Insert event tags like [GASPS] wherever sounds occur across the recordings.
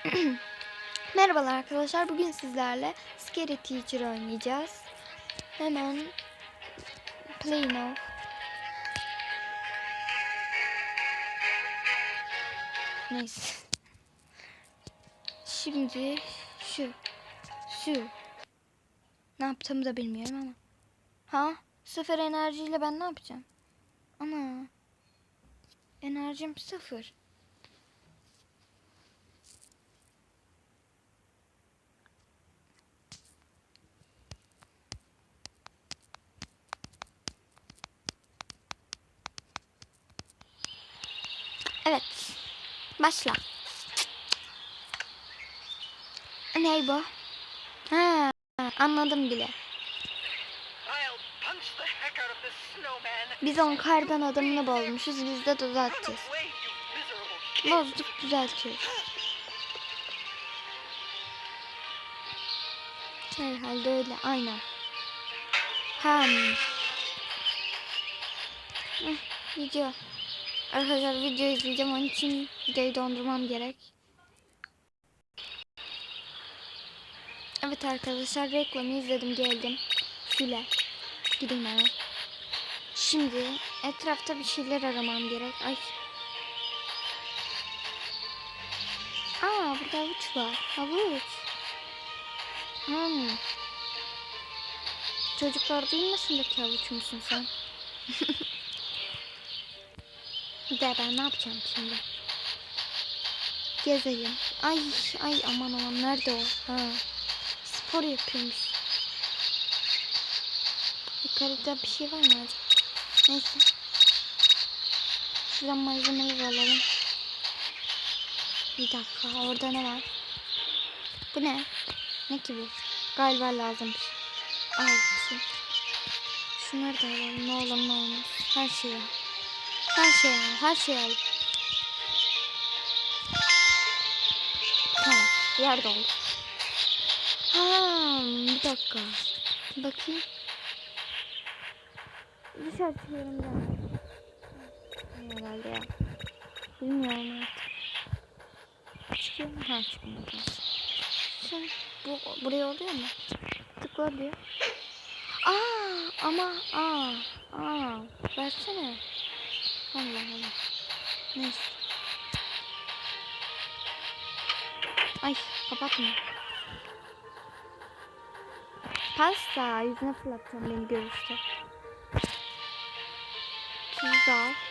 [CLEARS THROAT] Merhabalar arkadaşlar. Bugün sizlerle Scary Teacher oynayacağız. Hemen Play Now. Neyse. Şimdi şu şu ne yaptığımı da bilmiyorum ama. Ha? Sıfır enerjiyle ben ne yapacağım? Ana. Enerjim sıfır. Evet. Başla. Ne bu? Ha, anladım bile. Biz on kardan adamını bozmuşuz. Biz de düzelteceğiz. Bozduk düzeltiyoruz. Herhalde öyle. Aynen. Eh, video. Arkadaşlar video izleyeceğim. Onun için videoyu dondurmam gerek. Evet arkadaşlar reklamı izledim geldim. Şöyle. Gideyim hemen. Şimdi etrafta bir şeyler aramam gerek. Ay. Aa burada havuç var. Havuç. Hmm. Çocuklar duymasındaki havuç musun sen? [LAUGHS] De ben ne yapacağım şimdi? Gezelim. Ay ay aman aman nerede o? Ha. Spor yapıyormuş. Yukarıda bir şey var mı acaba? Neyse. Şuradan malzemeleri alalım. Bir dakika orada ne var? Bu ne? Ne ki bu? Galiba lazım. Al bir şey. Şunları da alalım. Ne olur ne olmaz. Her şeyi. Her şeyi al. Her şeyi al. Tamam. Yer doldu. Ha, bir dakika. Bakayım. Dışarı ben. Herhalde ya. Bilmiyorum artık. Çıkıyor mu? Ha çıkmıyor. Sen bu buraya oluyor mu? Tıkla diyor. Aa ama aa aa versene. Allah Allah. Neyse. Ay kapatma. Pasta yüzüne fırlatacağım beni görürse. Tuz.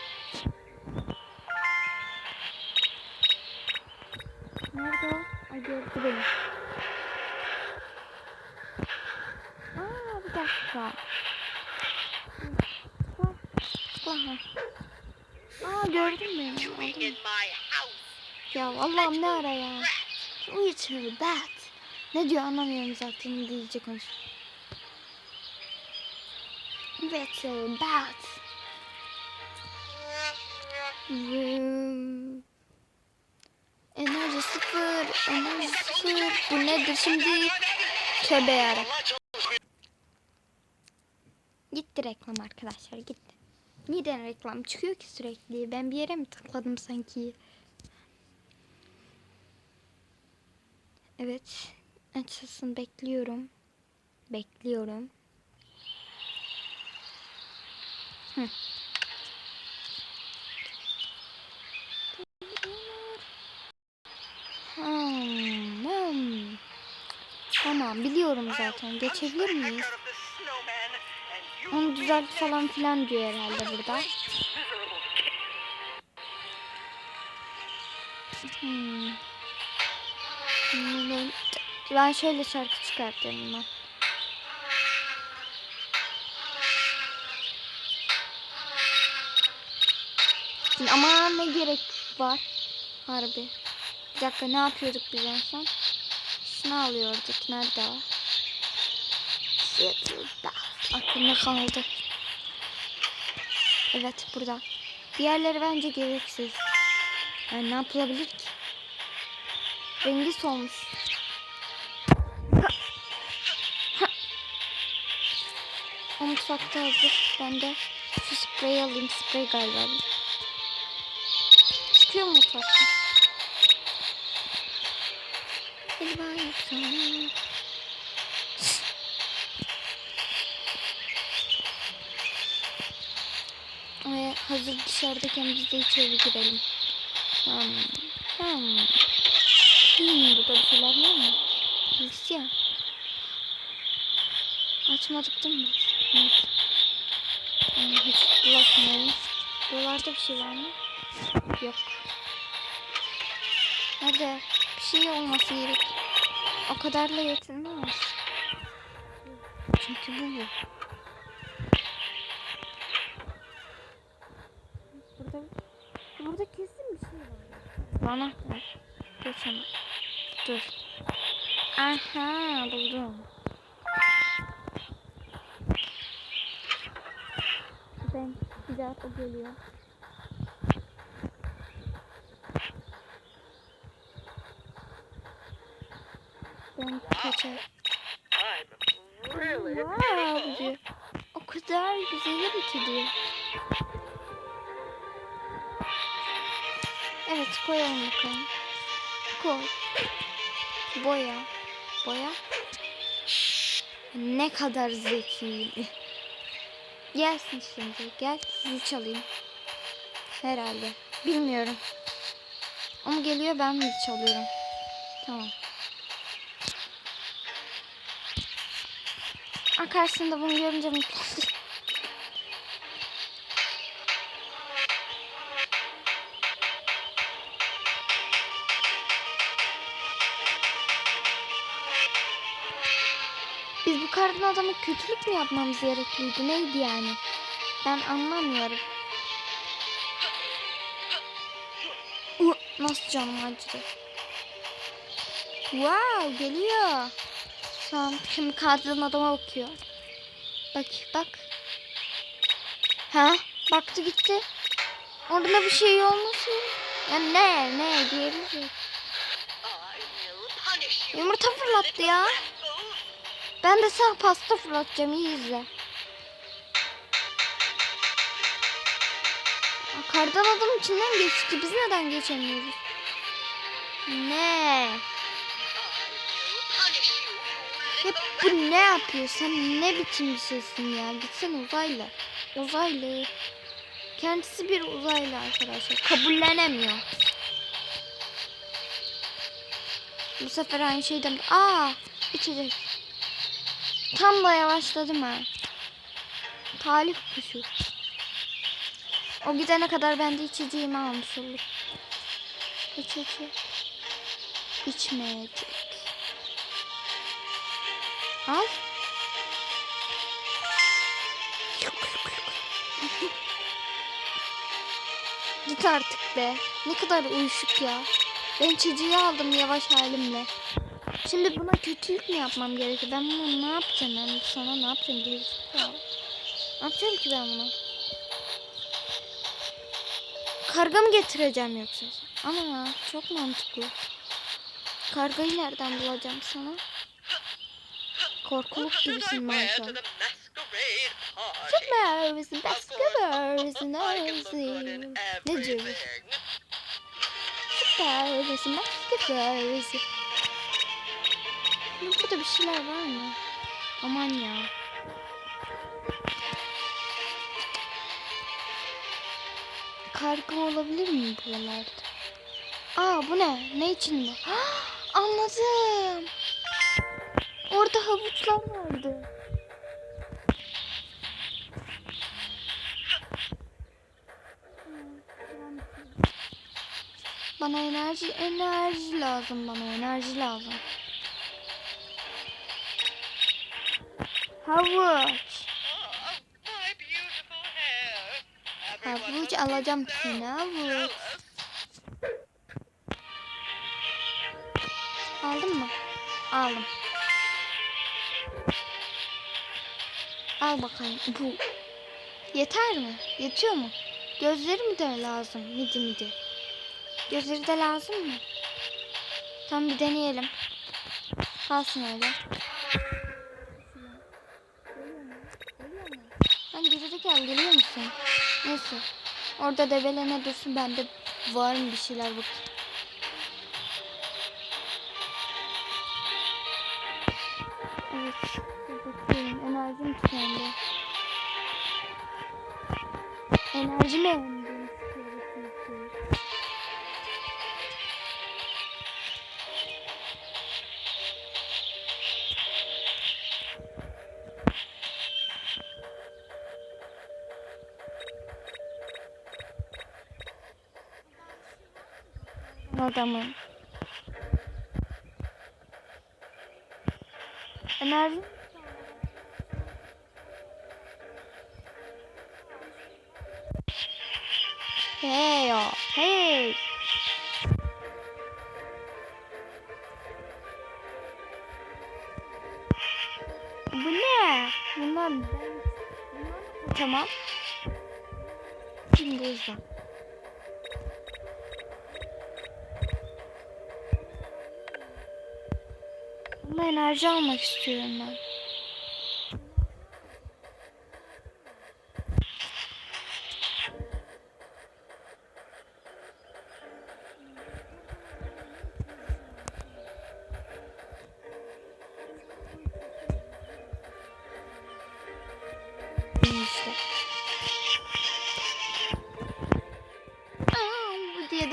Ya Allah'ım ne ara ya. Little bat. Ne diyor anlamıyorum zaten İngilizce konuş. Little bat. Enerji sıfır. Enerji sıfır. Bu nedir şimdi? Tövbe yarabbim. Gitti reklam arkadaşlar gitti. Neden reklam çıkıyor ki sürekli? Ben bir yere mi tıkladım sanki? Evet. Açılsın bekliyorum. Bekliyorum. Hı. Tamam biliyorum zaten. Geçebilir miyiz? Onu düzelt falan filan diyor herhalde burada. Hmm. Ben şöyle şarkı çıkartıyorum ben. Ama ne gerek var? Harbi. Bir dakika ne yapıyorduk biz en son? Şunu alıyorduk. Nerede o? Şurada. Aklımda kaldı. Evet burada. Diğerleri bence gereksiz. Yani ne yapılabilir ki? Rengi solmuş. Ha. Ha. Mutfakta hazır. Ben de şu spreyi alayım. Sprey galiba. Çıkıyor mu mutfakta? Helva Ve hazır dışarıdayken biz de içeri girelim. Hmm. Hmm. Hmm, burada bir şeyler var mı? Hristiyan. Açmadık değil mi? Neyse. Hmm, hiç bulaşmayalım. Buralarda bir şey var mı? Yok. Nerede? Bir şey olması gerek. O kadarla yetinmez. Çünkü bu bu. Bana ver. Dur sana. Dur. Aha buldum. Ben bir daha geliyor. Kadar zeki. Gelsin şimdi. Gel zil çalayım. Herhalde. Bilmiyorum. Ama geliyor ben mi çalıyorum? Tamam. Aa, karşısında bunu görünce mutlu kardan adama kötülük mü yapmamız gerekliydi? Neydi yani? Ben anlamıyorum. Nasıl canım acıdı. Wow geliyor. Tamam şimdi kardan adama bakıyor. Bak bak. Ha baktı gitti. Orada bir şey olmasın. Ya ne ne you. Yumurta fırlattı ya. Ben de sana pasta fırlatacağım iyi izle. Kardan adam içinden geçti. Biz neden geçemiyoruz? Ne? Hep bu ne yapıyor? Sen ne biçim bir şeysin ya? Gitsen uzaylı. Uzaylı. Kendisi bir uzaylı arkadaşlar. Kabullenemiyor. Bu sefer aynı şeyden... Aa! içecek. Tam da yavaşladım ha. Talih kuşu. O gidene kadar ben de içeceğimi almış oldum. İç iç iç. İçmeyecek. Al. Git artık be. Ne kadar uyuşuk ya. Ben çocuğu aldım yavaş halimle. Şimdi buna kötülük mü yapmam gerekiyor? Ben bunu ne yapacağım? Ben sana ne yapacağım? Gerizekalı. Ne yapacağım ki ben buna? Karga mı getireceğim yoksa? Ama çok mantıklı. Kargayı nereden bulacağım sana? Korkuluk gibisin wear to maşallah. the masquerade party? Süpersin, Of course, başkalarısın, I Burada bir şeyler var mı? Aman ya. Karga olabilir mi buralarda? Aa bu ne? Ne içinde? [GASPS] Anladım. Orada havuçlar vardı. Bana enerji enerji lazım bana enerji lazım. Havuç. Havuç alacağım seni havuç. Aldın mı? Aldım. Al bakayım. Bu. Yeter mi? Yetiyor mu? Gözleri mi de lazım? Midi midi. Gözleri de lazım mı? Tamam bir deneyelim. Kalsın öyle. Lan gerizekalı geliyor musun? Neyse. Orada debelene dursun ben de var mı bir şeyler bakayım. Adamın. Enerji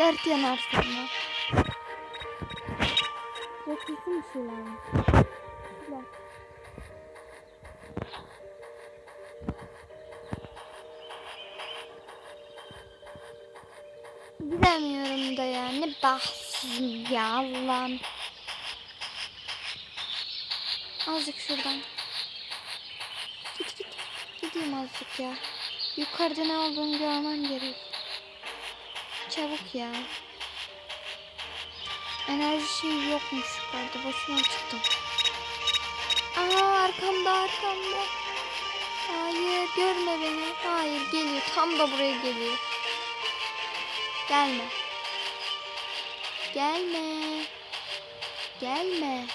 dert yanar sonra. Yok kesin bir şeyler var. Güzel. Bilemiyorum da ya. Ne bahtsızım ya Allah'ım. Azıcık şuradan. Git git. Gideyim azıcık ya. Yukarıda ne olduğunu görmem gerek. Çabuk ya. Enerji şeyi yokmuş yukarıda. Boşuna çıktım. Aa arkamda arkamda. Hayır görme beni. Hayır geliyor. Tam da buraya geliyor. Gelme. Gelme. Gelme.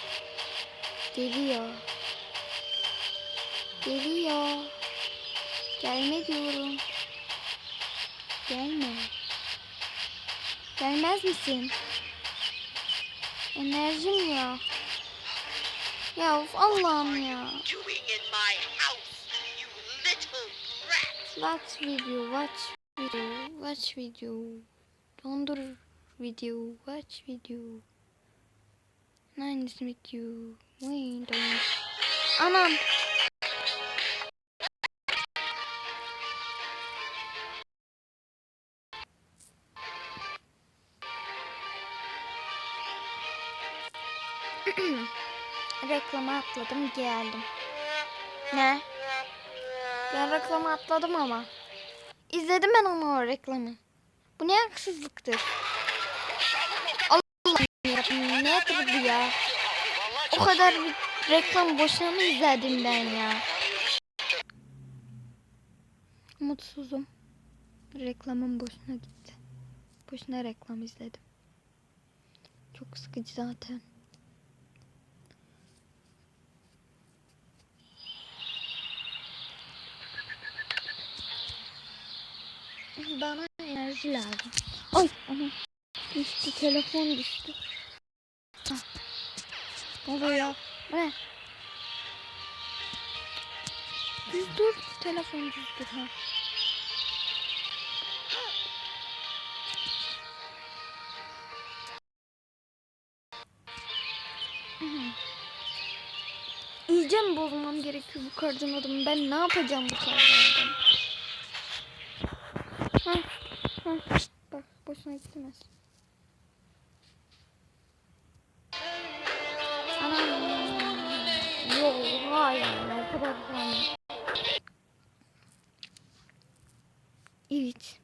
Geliyor. Geliyor. Gelme diyorum. Gelme. Gelmez misin? Enerjim ya. Ya of Allah'ım ya. Watch video, watch video, watch video. Dondur video, watch video. Nice to meet you. Wait, don't. Anam. Reklama atladım geldim. Ne? Ben reklamı atladım ama. İzledim ben ama o reklamı. Bu ne haksızlıktır? Allah'ım nedir bu ya? O kadar bir reklam boşuna mı izledim ben ya? Mutsuzum. Reklamım boşuna gitti. Boşuna reklam izledim. Çok sıkıcı zaten. Bana enerji lazım. Ay ana. Düştü telefon düştü. Hah. Ne oluyor ya? Ne? Düz dur. Telefon düz dur. Ha. İyice mi bozmam gerekiyor bu kardan adamı? Ben ne yapacağım bu? Ha, ha. Bak boşuna gitmez. Anam. Yok hayır o kadar hayır. Evet.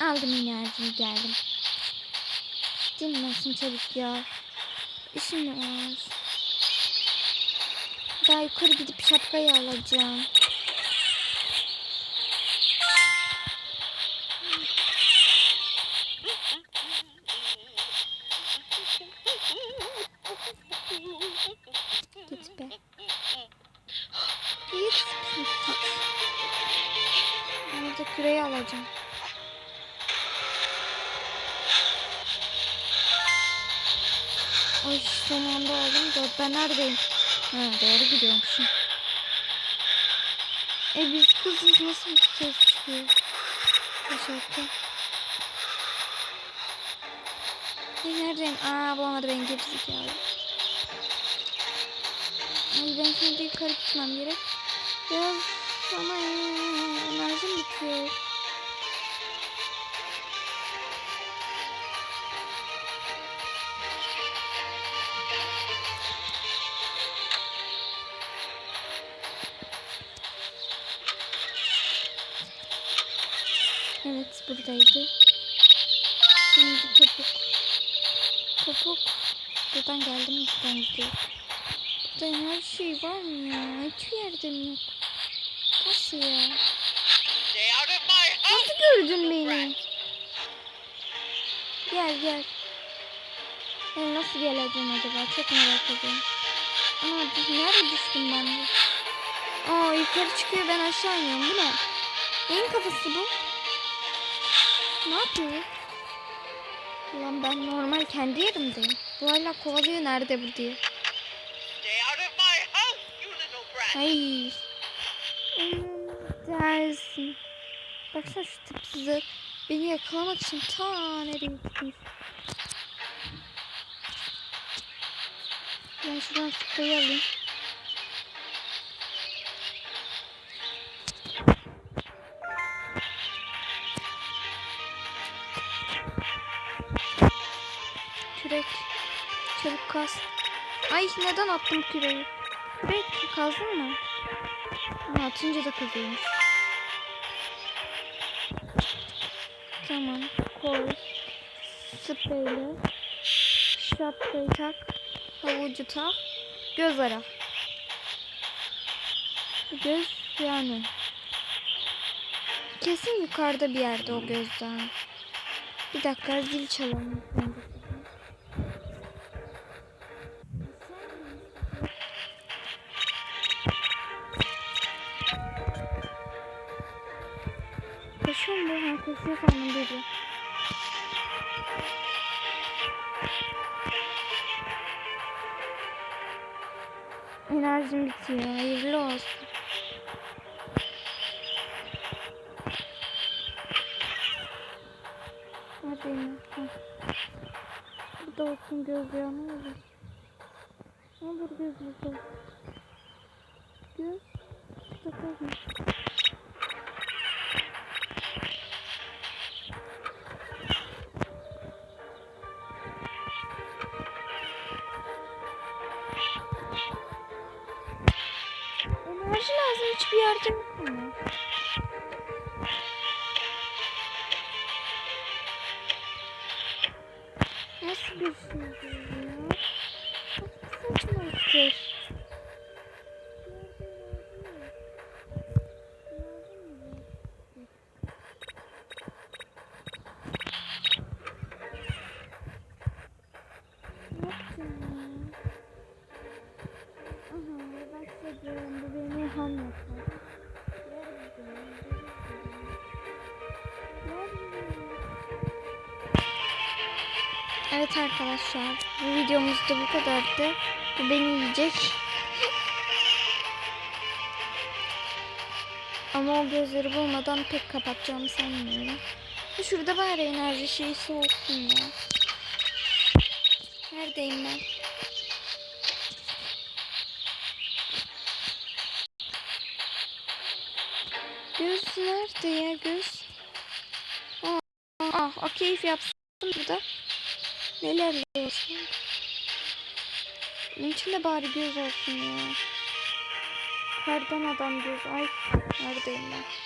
Aldım enerjimi geldim. Dinlensin çabuk ya. İşim var. Daha yukarı gidip şapkayı alacağım. Ben neredeyim? Ha doğru gidiyormuşum. E biz kızız nasıl bir ses çıkıyor? Teşekkür. Ay neredeyim? Aa bulamadı beni gerizekalı. Ay ben şimdi yukarı gitmem gerek. Biraz ama enerjim bitiyor. Buradaydı. Şimdi topuk. Topuk. Buradan geldim buradan gidiyor. Burada her şey var mı ya? Hiçbir yerde mi yok? Nasıl ya? Nasıl gördün beni? Gel gel. Ben nasıl geleceğim acaba? Çok merak ediyorum. Düş- nerede düştüm ben? Aa yukarı çıkıyor ben aşağı iniyorum. Bu ne? Neyin kafası bu? Ne yapıyor? Ulan ben normal kendi yerimdeyim. Bu hala kovalıyor nerede bu diye. Ay. Dersin. Baksana şu tipsize beni yakalamak için ta nereye gitmiş. Ben şuradan sprayı alayım. Ay neden attım küreği? Kürek kazdın mı? Ha, atınca da kazıyormuş. Tamam. Koy. Spreyle. Şapkayı tak. Havucu tak. Göz ara. Göz yani. Kesin yukarıda bir yerde o gözden. Bir dakika zil çalalım. Bu da olsun göz ya ne olur. Ne olur göz burada. Göz. Bakalım. Enerji Evet arkadaşlar bu videomuz da bu kadardı. Bu beni yiyecek. Ama o gözleri bulmadan pek kapatacağımı sanmıyorum. Şurada bari enerji şeysi olsun ya. Neredeyim ben? Göz nerede ya göz? Aa, aa, o keyif yapsın. Neler olsun. Bunun içinde bari göz olsun ya. Kardan adam göz. Ay neredeyim ben?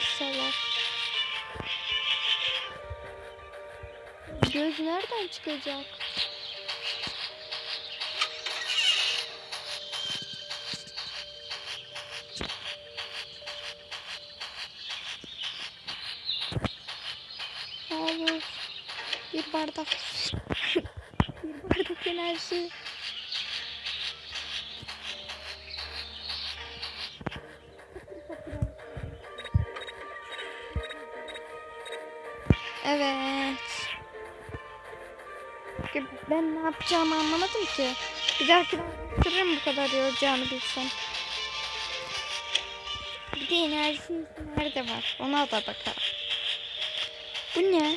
Salak. Göz nereden çıkacak? Ne. Bir bardak. [LAUGHS] bir bardak enerji. Evet. Ben ne yapacağımı anlamadım ki. Bir dahaki götürürüm bu kadar yoracağını bilsem. Bir de enerji nerede var? Ona da bakalım. Bu ne?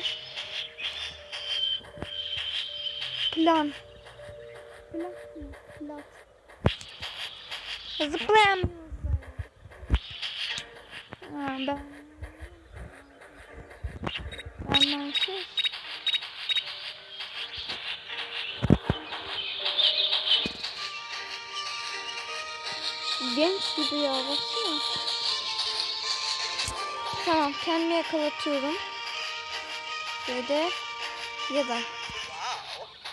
Plan. Plan mı? Plan. Zıplayamıyoruz. Ha, ben... Şey... Genç gibi ya baksana. Tamam kendimi yakalatıyorum. Ve ya da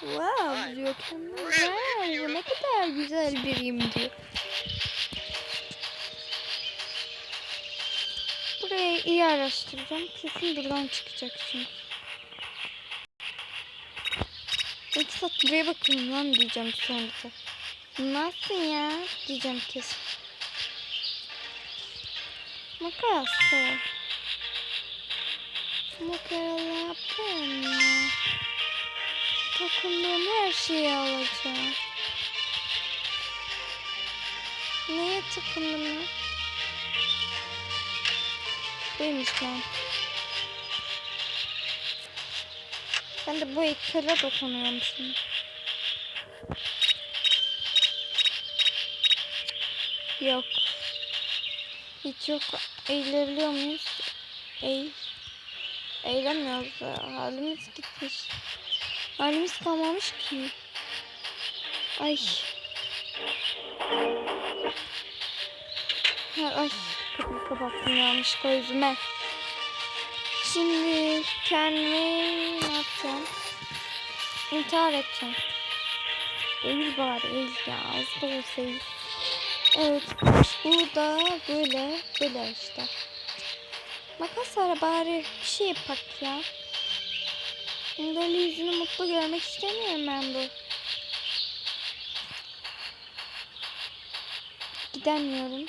Wow. diyor kendimi. Wow, ne kadar güzel biriyim diyor. Burayı iyi araştıracağım. Kesin buradan çıkacak çünkü. İki saat buraya bakıyorum lan diyeceğim sonra. Nasıl ya? Diyeceğim kesin. Makas. Makaralı yapayım mı? Takımdan her şeyi alacağım. Neye takımdım lan? Buymuş lan. Ben de bu heykele dokunuyorum şimdi. Yok. Hiç yok. Eğilebiliyor muyuz? Eğ. Eğilemiyoruz. ya. Halimiz gitmiş. Halimiz kalmamış ki. Ay. Ay. Kapıyı kapattım yanlış gözüme. Şimdi kendimi ne yapacağım? İntihar edeceğim. Eğil bari eğil ya. Az da olsa eğil. Evet. Bu da böyle. Böyle işte. Makas ara bari bir şey yapak ya. Böyle yüzünü mutlu görmek istemiyorum ben bu. Gidemiyorum.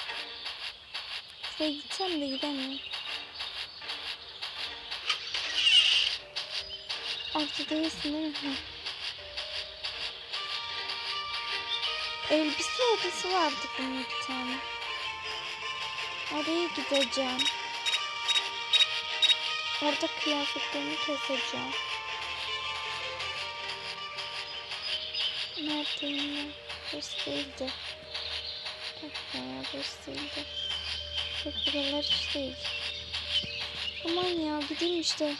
Şuraya gitsem de gidemiyorum. Orada değilsin değil mi? Elbise odası vardı bunun bir tane. Oraya gideceğim. Orada kıyafetlerimi keseceğim. Neredeyim? Burası değildi. Ya burası değildi. Yok buralar değil. Aman ya gideyim işte.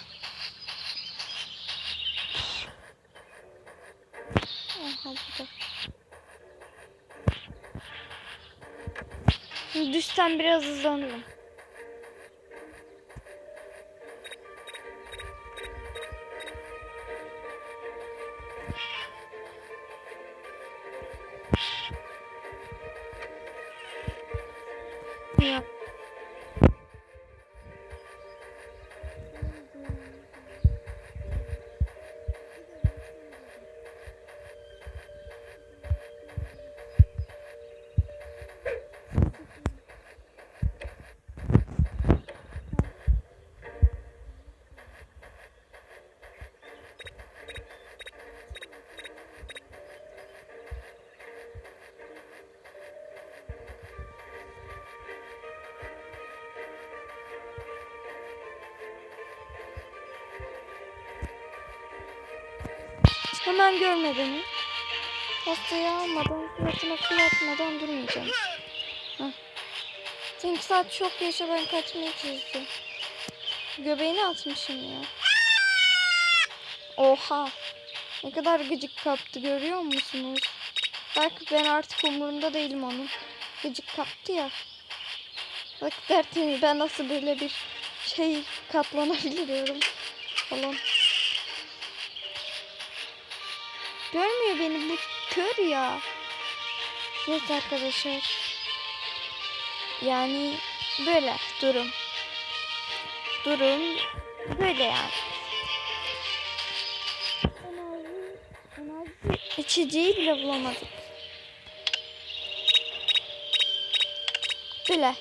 Aha burada. Düşsem biraz hızlanırım. Hemen görme beni. Hastayı almadan, suratına kıl atmadan durmayacağım. Heh. İki saat çok yaşa ben kaçmayı çizdim. Göbeğini atmışım ya. Oha. Ne kadar gıcık kaptı görüyor musunuz? Belki ben artık umurumda değilim onun. Gıcık kaptı ya. Bak dertini ben nasıl böyle bir şey katlanabiliyorum falan. Görmüyor beni bu kör ya. Neyse arkadaşlar. Yani böyle durum. Durum böyle yani. İçeceği bile bulamadık. Böyle.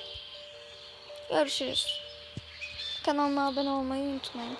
Görüşürüz. Kanalıma abone olmayı unutmayın.